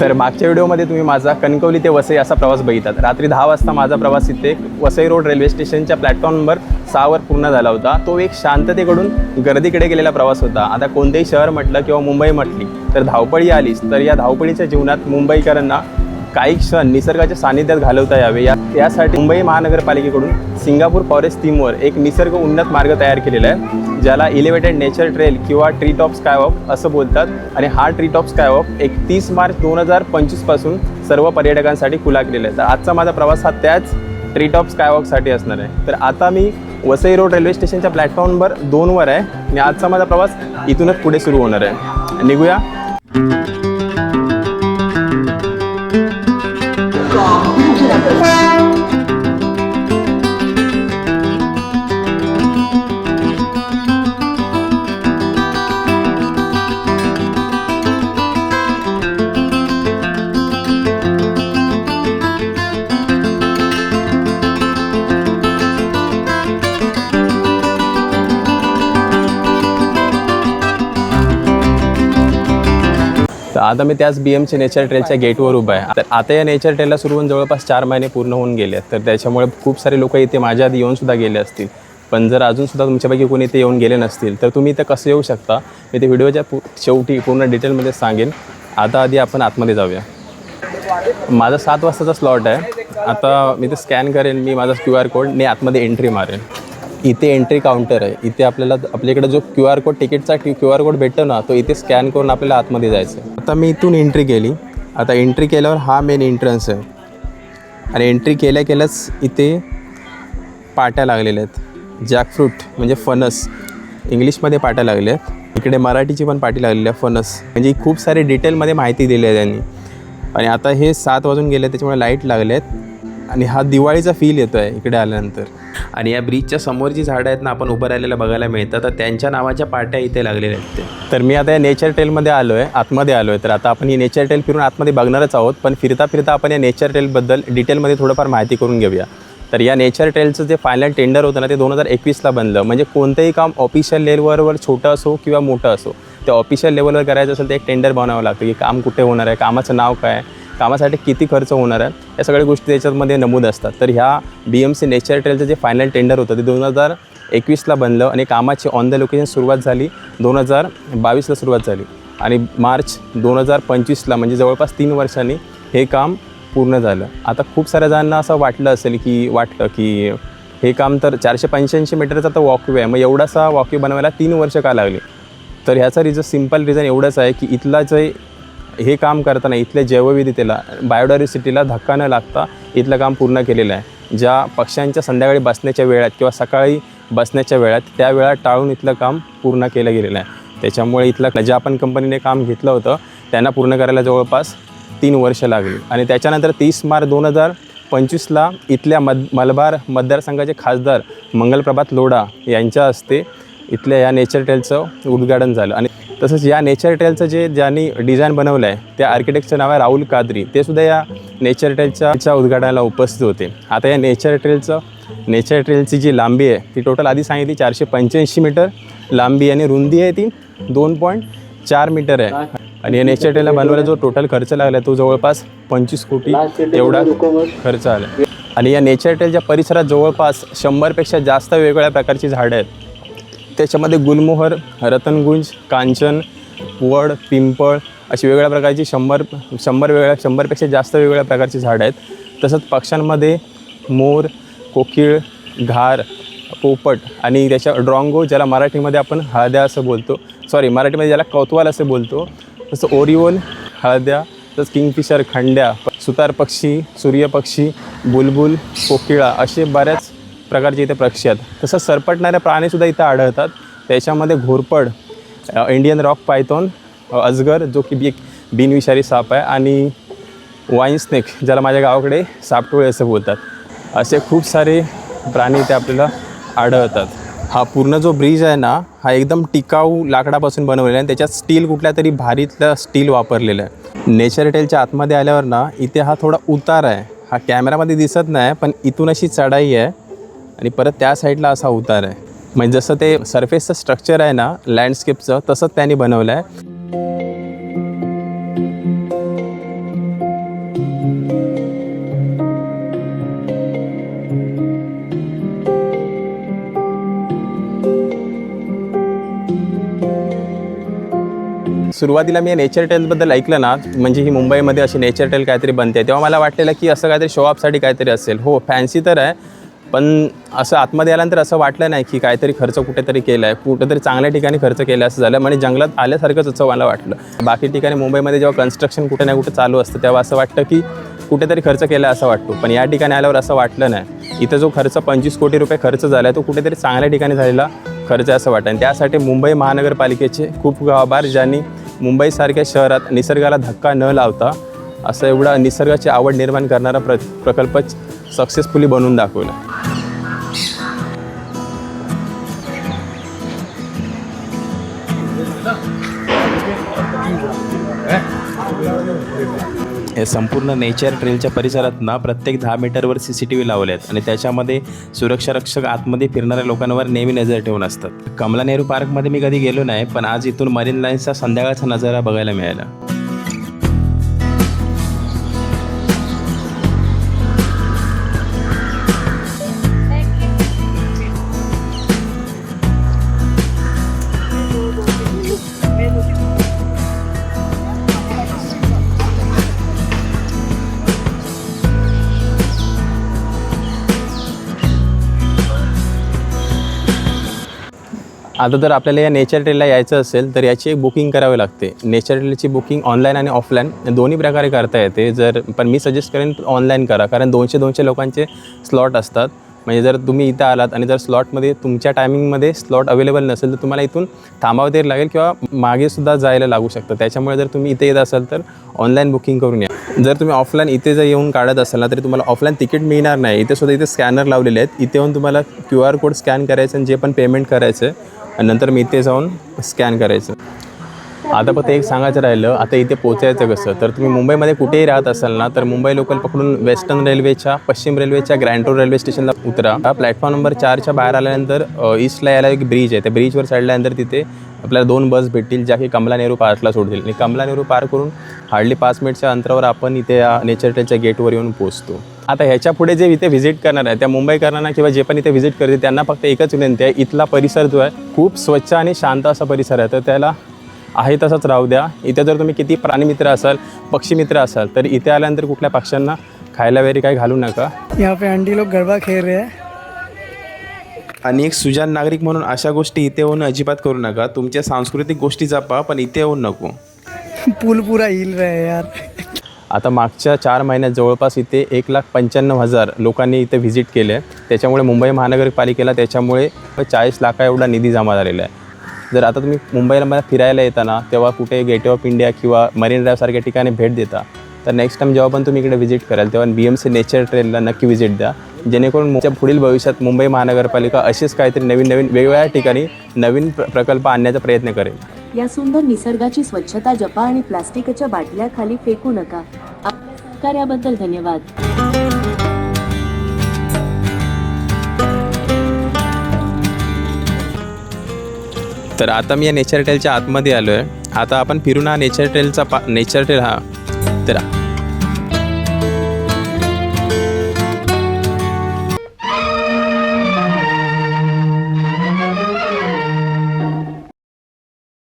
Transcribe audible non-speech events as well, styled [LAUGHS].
तर मागच्या व्हिडिओमध्ये तुम्ही माझा कणकवली ते वसई असा प्रवास बघितलात. रात्री दहा वाजता माझा प्रवास इथे वसई रोड रेल्वे स्टेशनच्या प्लॅटफॉर्म नंबर सहावर पूर्ण झाला होता. तो एक शांततेकडून गर्दीकडे गेलेला प्रवास होता. आता कोणतेही शहर म्हटलं किंवा मुंबई म्हटली तर धावपळी आलीच. तर या धावपळीच्या जीवनात मुंबईकरांना काही क्षण निसर्गाच्या सानिध्यात घालवता यावे. या यासाठी मुंबई महानगरपालिकेकडून सिंगापूर फॉरेस्ट थीमवर एक निसर्ग उन्नत मार्ग तयार केलेला आहे ज्याला इलेवेटेड नेचर ट्रेल किंवा ट्री टॉप स्कायवॉक असं बोलतात. आणि हा ट्री टॉप स्कायवॉक एकतीस मार्च दोन हजार पंचवीसपासून सर्व पर्यटकांसाठी खुला केलेला आहे. तर आजचा माझा प्रवास हा त्याच ट्री टॉप स्कायवॉकसाठी असणार आहे. तर आता मी वसई रोड रेल्वे स्टेशनच्या प्लॅटफॉर्म नंबर दोनवर आहे. आणि आजचा माझा प्रवास इथूनच पुढे सुरू होणार आहे. निघूया. आता मी त्याच बी एमच्या नेचर ट्रेलच्या गेटवर उभा आहे. तर आता या नेचर ट्रेलला सुरू होऊन जवळपास चार महिने पूर्ण होऊन गेले आहेत. तर त्याच्यामुळे खूप सारे लोक इथे माझ्या आधी येऊन सुद्धा गेले असतील. पण जर अजूनसुद्धा तुमच्यापैकी कोणी इथे येऊन गेले नसतील तर तुम्ही इथं कसं येऊ शकता? मी ते व्हिडिओच्या पू शेवटी पूर्ण डिटेलमध्ये सांगेन. आता आधी आपण आतमध्ये जाऊया. माझा सात वाजताचा स्लॉट आहे. आता मी ते स्कॅन करेन मी माझा क्यू आर कोड मी आतमध्ये एंट्री मारेन. इथे एंट्री काउंटर आहे. इथे आपल्याला आपल्याकडे जो क्यू आर कोड तिकीटचा क्यू आर कोड भेटतो ना तो इथे स्कॅन करून आपल्याला आतमध्ये जायचं आहे आता मी इथून एंट्री केली. आता एंट्री केल्यावर हा मेन एंट्रन्स आहे. आणि एंट्री केल्या केल्याच इथे पाट्या लागलेल्या आहेत. जॅकफ्रूट म्हणजे फणस. इंग्लिशमध्ये पाट्या लागल्या आहेत. इकडे मराठीची पण पाटी लागलेली आहे फणस. म्हणजे खूप सारे डिटेलमध्ये माहिती दिली आहे त्यांनी. आणि आता हे सात वाजून गेले त्याच्यामुळे लाइट लागले आहेत. आणि हा दिवाळीचा फील येतो आहे इकडे आल्यानंतर. आणि या ब्रिजच्या समोर जी झाडं आहेत ना आपण उभं राहिलेलं बघायला मिळतात तर त्यांच्या नावाच्या पाट्या इथे लागलेल्या आहेत ते. तर मी आता या नेचर टेलमध्ये आलो आहे आतमध्ये आलो आहे तर आता आपण ही नेचर टेल फिरून आतमध्ये बघणारच आहोत. पण फिरता फिरता आपण या नेचर टेलबद्दल डिटेलमध्ये थोडंफार माहिती करून घेऊया. तर या नेचर ट्रेलचं जे फायनल टेंडर होतं ना ते दोन हजार एकवीसला बनलं. म्हणजे कोणतंही काम ऑफिशियल लेवलवर छोटं असो किंवा मोठं असो ते ऑफिशियल लेवलवर करायचं असेल तर एक टेंडर बनावं लागतं की काम कुठे होणार आहे कामाचं नाव काय कामासाठी किती खर्च होणार आहे या सगळ्या गोष्टी त्याच्यामध्ये नमूद असतात. तर ह्या बी एम सी नेचर ट्रेलचं जे फायनल टेंडर होतं ते दोन हजार एकवीसला बनलं आणि कामाची ऑन द लोकेशन सुरुवात झाली दोन हजार बावीसला सुरुवात झाली. आणि मार्च दोन हजार पंचवीसला म्हणजे जवळपास तीन वर्षांनी हे काम पूर्ण झालं. आता खूप साऱ्या जणांना असं वाटलं असेल की वाटलं की हे काम तर चारशे पंच्याऐंशी मीटरचा तर वॉकवे आहे मग एवढासा वॉकवे बनवायला तीन वर्ष का लागली? तर ह्याचा रिझन सिंपल रिझन एवढंच आहे की इथला जे हे काम करताना इथल्या जैवविविधतेला बायोडायव्हर्सिटीला धक्का न लागता इथलं काम पूर्ण केलेलं आहे. ज्या पक्ष्यांच्या संध्याकाळी बसण्याच्या वेळात किंवा सकाळी बसण्याच्या वेळात त्या वेळात टाळून इथलं काम पूर्ण केलं गेलेलं आहे. त्याच्यामुळे इथलं ज्या आपण कंपनीने काम घेतलं होतं त्यांना पूर्ण करायला जवळपास तीन वर्ष लागली. आणि त्याच्यानंतर तीस मार्च दोन हजार पंचवीसला इथल्या मद मलबार मतदारसंघाचे खासदार मंगलप्रभात लोढा यांच्या हस्ते इथल्या या नेचर टेलचं उद्घाटन झालं. आणि तसंच या नेचर टेलचं जे ज्यांनी डिझाईन बनवलं आहे त्या आर्किटेक्टचं नाव आहे राहुल कादरी. ते सुद्धा या नेचर टेलच्या उद्घाटनाला उपस्थित होते. आता या नेचर ट्रेलचं नेचर ट्रेलची जी लांबी आहे ती टोटल आधी सांगितली चारशे पंच्याऐंशी मीटर लांबी आणि रुंदी आहे ती दोन पॉईंट चार मीटर आहे. आणि या नेचर ट्रेलला बनवायला जो टोटल खर्च लागला तो जवळपास पंचवीस कोटी एवढा खर्च आला आणि या नेचर ट्रेलच्या परिसरात जवळपास शंभरपेक्षा जास्त वेगवेगळ्या प्रकारची झाडं आहेत. त्याच्यामध्ये गुलमोहर रतनगुंज कांचन वड पिंपळ अशी वेगवेगळ्या प्रकारची शंभर शंभर वेगळ्या शंभरपेक्षा जास्त वेगवेगळ्या प्रकारची झाडं आहेत. तसंच पक्ष्यांमध्ये मोर कोकिळ घार पोपट आणि त्याच्या ड्रॉंगो ज्याला मराठीमध्ये आपण हळद्या असं बोलतो. सॉरी मराठीमध्ये ज्याला कौतवाल असं बोलतो. तसं ओरिओल हळद्या तसंच किंगफिशर खंड्या सुतार पक्षी सूर्यपक्षी बुलबुल कोकिळा असे बऱ्याच प्रकारचे इथे पक्षी आहेत. तसंच सरपटणाऱ्या प्राणीसुद्धा इथं आढळतात. त्याच्यामध्ये घोरपड इंडियन रॉक पायथॉन अजगर जो की बी एक बिनविषारी साप आहे आणि वाईन स्नेक ज्याला माझ्या गावाकडे सापटोळे असं बोलतात. असे खूप सारे प्राणी इथे आपल्याला आढळतात. हा पूर्ण जो ब्रिज आहे ना हा एकदम टिकाऊ लाकडापासून बनवलेला आहे आणि त्याच्यात स्टील कुठल्या तरी भारीतलं स्टील वापरलेलं आहे. नेचर टेलच्या आतमध्ये आल्यावर ना इथे हा थोडा उतार आहे. हा कॅमेरामध्ये दिसत नाही पण इथून अशी चढाई आहे. आणि परत त्या साईडला असा उतार आहे. म्हणजे जसं ते सरफेसचं स्ट्रक्चर आहे ना लँडस्केपचं तसंच त्यांनी बनवलं आहे. सुरुवातीला मी नेचर टेलबद्दल ऐकलं ना म्हणजे ही मुंबईमध्ये अशी नेचर टेल काहीतरी बनते. तेव्हा मला वाटलेलं की असं काहीतरी शोअपसाठी काहीतरी असेल. हो फॅन्सी तर आहे पण असं आतमध्ये आल्यानंतर असं वाटलं नाही की काहीतरी खर्च कुठेतरी केला आहे कुठेतरी चांगल्या ठिकाणी खर्च केला असं झालं. म्हणजे जंगलात आल्यासारखंच असं मला वाटलं. बाकी ठिकाणी मुंबईमध्ये जेव्हा कन्स्ट्रक्शन कुठे ना कुठे चालू असतं तेव्हा असं वाटतं की कुठेतरी खर्च केला असं वाटतो. पण या ठिकाणी आल्यावर असं वाटलं नाही. इथं जो खर्च पंचवीस कोटी रुपये खर्च झाला आहे तो कुठेतरी चांगल्या ठिकाणी झालेला खर्च आहे असं वाटतं. आणि त्यासाठी मुंबई महानगरपालिकेचे खूप आभार ज्यांनी मुंबईसारख्या शहरात निसर्गाला धक्का न लावता असं एवढा निसर्गाची आवड निर्माण करणारा प्र प्रकल्प सक्सेसफुली बनवून दाखवला. हे संपूर्ण नेचर ट्रेलच्या परिसरात ना प्रत्येक दहा मीटरवर सी सी टी व्ही लावले आहेत. आणि त्याच्यामध्ये सुरक्षारक्षक आतमध्ये फिरणाऱ्या लोकांवर नेहमी नजर ठेवून असतात. कमला नेहरू पार्कमध्ये मी कधी गेलो नाही पण आज इथून मरीन लाईन्सचा संध्याकाळचा नजारा बघायला मिळाला. आता जर आपल्याला या नेचर ट्रेलला यायचं असेल तर याची एक बुकिंग करावी लागते. नेचर ट्रेलची बुकिंग ऑनलाईन आणि ऑफलाईन दोन्ही प्रकारे करता येते. जर पण मी सजेस्ट करेन ऑनलाईन करा कारण दोनशे दोनशे लोकांचे स्लॉट असतात. म्हणजे जर तुम्ही इथं आलात आणि जर स्लॉटमध्ये तुमच्या टायमिंगमध्ये स्लॉट अवेलेबल नसेल तर तुम्हाला इथून थांबावं तरी लागेल किंवा मागेसुद्धा जायला लागू शकतं. त्याच्यामुळे जर तुम्ही इथे येत असाल तर ऑनलाईन बुकिंग करून या. जर तुम्ही ऑफलाईन इथे जर येऊन काढत असाल ना तरी तुम्हाला ऑफलाईन तिकीट मिळणार नाही. इथे सुद्धा इथे स्कॅनर लावलेले आहेत. इथे येऊन तुम्हाला क्यू आर कोड स्कॅन करायचं आणि जे पण पेमेंट करायचं आहे आणि नंतर मी इथे जाऊन स्कॅन करायचं. आता फक्त एक सांगायचं राहिलं आता इथे पोचायचं कसं? तर तुम्ही मुंबईमध्ये कुठेही राहत असाल ना तर मुंबई लोकल पकडून वेस्टर्न रेल्वेच्या पश्चिम रेल्वेच्या ग्रँड रोड रेल्वे स्टेशनला उतरा. प्लॅटफॉर्म नंबर चारच्या बाहेर आल्यानंतर ईस्टला यायला एक ब्रिज आहे. त्या ब्रिजवर चढल्यानंतर तिथे आपल्याला दोन बस भेटतील ज्या की कमला नेहरू पार्कला सोडतील. आणि कमला नेहरू पार्क करून हार्डली पाच मिनिटच्या अंतरावर आपण इथे या नेचर ट्रेलच्या गेटवर येऊन पोचतो आता ह्याच्या पुढे जे इथे व्हिजिट करणार आहे त्या मुंबईकरांना किंवा जे पण इथे व्हिजिट करतील त्यांना फक्त एकच विनंती आहे इथला परिसर जो आहे खूप स्वच्छ आणि शांत असा परिसर आहे. तर त्याला आहे तसंच राहू द्या. इथे जर तुम्ही किती प्राणीमित्र असाल पक्षीमित्र असाल तर इथे आल्यानंतर कुठल्या पक्ष्यांना खायला वगैरे काही घालू नका. यहाँ पे आंटी लोग गरबा खेल रहे हैं। आणि एक सुजान नागरिक म्हणून अशा गोष्टी इथे येऊन अजिबात करू नका. तुमच्या सांस्कृतिक गोष्टी जपा पण इथे येऊन नको. [LAUGHS] पुल पूरा हिल रहा है यार. आता मागच्या चार महिन्यात जवळपास इथे एक लाख पंच्याण्णव हजार लोकांनी इथे व्हिजिट केले. आहे त्याच्यामुळे मुंबई महानगरपालिकेला त्याच्यामुळे चाळीस लाखा एवढा निधी जमा झालेला आहे. जर आता तुम्ही मुंबईला मला फिरायला येताना तेव्हा कुठे गेट ऑफ इंडिया किंवा मरीन ड्राईव्हसारख्या ठिकाणी भेट देता तर नेक्स्ट टाइम जेव्हा पण तुम्ही इकडे व्हिजिट कराल तेव्हा बी एम सी नेचर ट्रेलला नक्की व्हिजिट द्या. जेणेकरून तुमच्या पुढील भविष्यात मुंबई महानगरपालिका अशीच काहीतरी नवीन नवीन वेगवेगळ्या ठिकाणी नवीन प्र प्रकल्प आणण्याचा प्रयत्न करेल. या सुंदर निसर्गाची स्वच्छता जपा आणि प्लास्टिकच्या बाटल्या खाली फेकू नका. आपल्या सहकार्याबद्दल धन्यवाद. तर आता मी या नेचर ट्रेलच्या आतमध्ये आलो आहे आता आपण फिरून हा नेचर ट्रेलचा पा नेचर ट्रेल हा तर